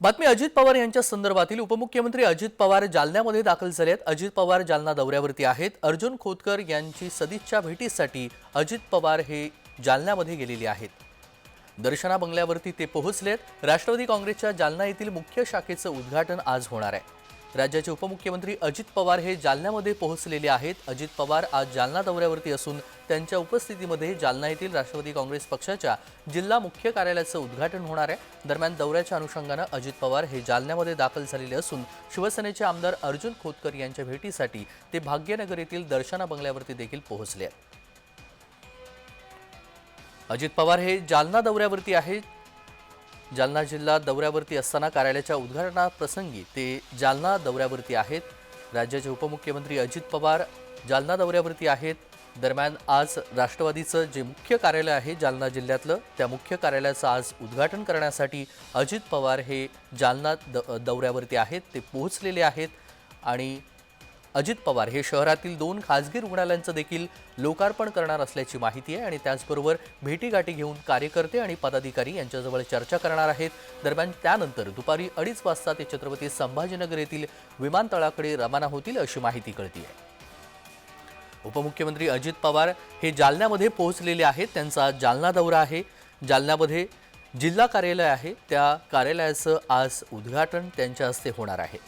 बातमी अजित पवार यांच्या संदर्भातील उपमुख्यमंत्री अजित पवार जालन्यामध्ये दाखल झाले आहेत अजित पवार जालना दौऱ्यावरती आहेत. अर्जुन खोतकर यांची सदिच्छा भेटीसाठी अजित पवार हे जालन्यामध्ये गेलेले आहेत. दर्शना बंगल्यावरती ते पोहोचलेत. राष्ट्रवादी काँग्रेसच्या जालना येथील मुख्य शाखेचं उद्घाटन आज होणार आहे. राज्याचे उपमुख्यमंत्री अजित पवार हे जालन्यामध्ये पोहोचलेले आहेत. अजित पवार आज जालना दौऱ्यावरती असून त्यांच्या उपस्थितीमध्ये जालना येथील राष्ट्रवादी काँग्रेस पक्षाच्या जिल्हा मुख्य कार्यालयाचं उद्घाटन होणार आहे. दरम्यान दौऱ्याच्या अनुषंगानं अजित पवार हे जालन्यामध्ये दाखल झालेले असून शिवसेनेचे आमदार अर्जुन खोतकर यांच्या भेटीसाठी ते भाग्यनगर येथील दर्शना बंगल्यावरती देखील पोहोचले आहेत. अजित पवार हे जालना दौऱ्यावरती आहेत. जालना जिल्हा दौऱ्यावरती असताना कार्यालयाच्या उद्घाटनाप्रसंगी ते जालना दौऱ्यावरती आहेत. राज्याचे उपमुख्यमंत्री अजित पवार जालना दौऱ्यावरती आहेत. दरम्यान आज राष्ट्रवादीचं जे मुख्य कार्यालय आहे जालना जिल्ह्यातलं त्या मुख्य कार्यालयाचं आज उद्घाटन करण्यासाठी अजित पवार हे जालना द दौऱ्यावरती आहेत. ते पोहोचलेले आहेत आणि अजित पवार हे शहरातील दोन खासगी रुग्णालयांचं देखील लोकार्पण करणार असल्याची माहिती आहे आणि त्याचबरोबर भेटीगाठी घेऊन कार्यकर्ते आणि पदाधिकारी यांच्याजवळ चर्चा करणार आहेत. दरम्यान त्यानंतर दुपारी अडीच वाजता ते छत्रपती संभाजीनगर येथील विमानतळाकडे रवाना होतील अशी माहिती कळती आहे उपमुख्यमंत्री अजित पवार हे जालन्यामध्ये पोहोचलेले आहेत. त्यांचा जालना दौरा आहे. जालन्यामध्ये जिल्हा कार्यालय आहे. त्या कार्यालयाचं आज उद्घाटन त्यांच्या हस्ते होणार आहे.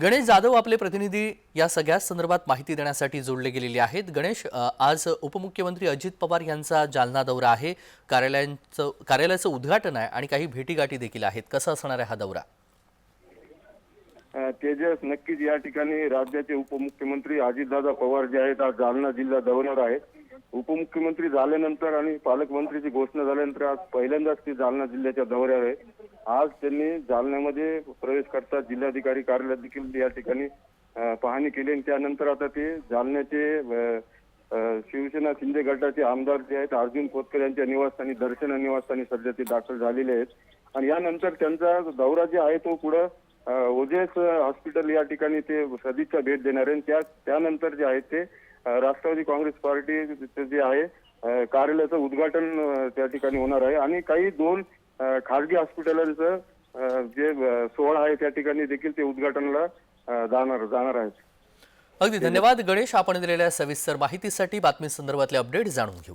गणेश जाधव आपले प्रतिनिधी या सगळ्या संदर्भात माहिती देण्यासाठी जोडले गेलेले आहेत. गणेश आज उपमुख्यमंत्री अजित पवार यांचा जालना दौरा आहे. कार्यालयांचं कार्यालयाचं उद्घाटन आहे आणि काही भेटीगाठी देखील आहेत. कसा असणार आहे हा दौरा? तेजस नक्कीच या ठिकाणी राज्याचे उपमुख्यमंत्री अजितदादा पवार जे आहेत आज जालना जिल्हा दौऱ्यावर आहेत. उपमुख्यमंत्री झाल्यानंतर आणि पालकमंत्रीची घोषणा झाल्यानंतर आज पहिल्यांदाच ते जालना जिल्ह्याच्या दौऱ्यावर आहे. आज त्यांनी जालन्यामध्ये प्रवेश करतात जिल्हाधिकारी कार्यालयात देखील या ठिकाणी पाहणी केली आणि त्यानंतर आता ते जालन्याचे शिवसेना शिंदे गटाचे आमदार जे आहेत अर्जुन खोतकर यांच्या निवासस्थानी दर्शन निवासस्थानी सध्या ते दाखल झालेले आहेत. आणि यानंतर त्यांचा दौरा जे आहे तो पुढं ओजेस हॉस्पिटल या ठिकाणी ते सदिच्छा भेट देणार आहे. आणि त्या त्यानंतर जे आहे ते राष्ट्रवादी काँग्रेस पार्टी जे आहे कार्यालयाचं उद्घाटन त्या ठिकाणी होणार आहे. आणि काही दोन खाजगी खासगी हॉस्पिटलांचं जे सोहळा आहे त्या ठिकाणी देखील ते उद्घाटनला जाणार जाणार आहेत. अगदी धन्यवाद गणेश. आपण दिलेल्या सविस्तर माहितीसाठी बातमी संदर्भातले अपडेट जाणून घेऊ.